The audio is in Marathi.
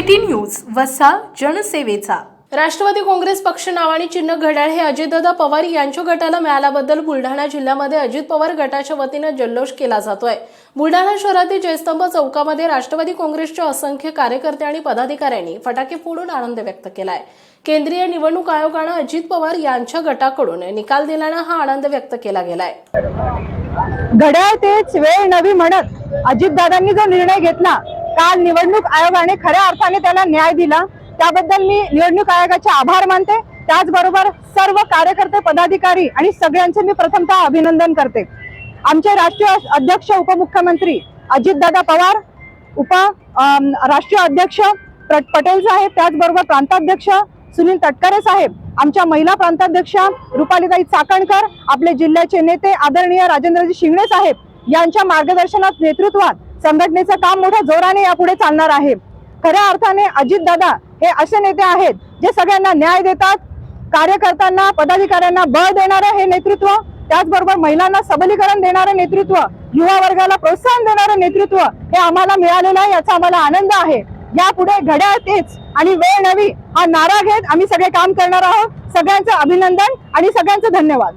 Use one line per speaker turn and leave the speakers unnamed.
सिटी न्यूज वसा जनसेवेचा.
राष्ट्रवादी काँग्रेस पक्ष नाव आणि चिन्ह घड्याळ हे अजितदादा पवार यांच्या गटाला मिळाल्याबद्दल बुलढाणा जिल्ह्यामध्ये अजित पवार गटाच्या वतीनं जल्लोष केला जातोय. बुलढाणा शहरातील जयस्तंभ चौकामध्ये राष्ट्रवादी काँग्रेसच्या असंख्य कार्यकर्ते आणि पदाधिकाऱ्यांनी फटाके फोडून आनंद व्यक्त केलाय. केंद्रीय निवडणूक आयोगानं अजित पवार यांच्या गटाकडून निकाल दिल्यानं हा आनंद व्यक्त केला गेलाय.
घड्याळ तेच वेळ नवी म्हणत अजितदादांनी जो निर्णय घेतला काल निवडणूक आयोगाने खऱ्या अर्थाने त्याला न्याय दिला. त्याबद्दल मी निवडणूक आयोगाचे आभार मानते. त्याचबरोबर सर्व कार्यकर्ते पदाधिकारी आणि सगळ्यांचे मी प्रथमतः अभिनंदन करते. आमचे राष्ट्रीय अध्यक्ष उपमुख्यमंत्री अजितदादा पवार उप राष्ट्रीय अध्यक्ष पटेल साहेब त्याचबरोबर प्रांताध्यक्ष सुनील तटकरे साहेब आमच्या महिला प्रांताध्यक्ष रुपालीताई चाकणकर आपले जिल्ह्याचे नेते आदरणीय राजेंद्रजी शिंगणे साहेब यांच्या मार्गदर्शनात नेतृत्वात संघटनेचं काम मोठ्या जोराने यापुढे चालणार आहे. खऱ्या अर्थाने अजितदादा हे असे नेते आहेत जे सगळ्यांना न्याय देतात कार्यकर्त्यांना पदाधिकाऱ्यांना बळ देणारं हे नेतृत्व त्याचबरोबर महिलांना सबलीकरण देणारं नेतृत्व युवा वर्गाला प्रोत्साहन देणारं नेतृत्व हे आम्हाला मिळालेलं आहे याचा आम्हाला आनंद आहे. यापुढे घड्याळ तेच आणि वेळ नवी हा नारा घेत आम्ही सगळे काम करणार आहोत. सगळ्यांचं अभिनंदन आणि सगळ्यांचं धन्यवाद.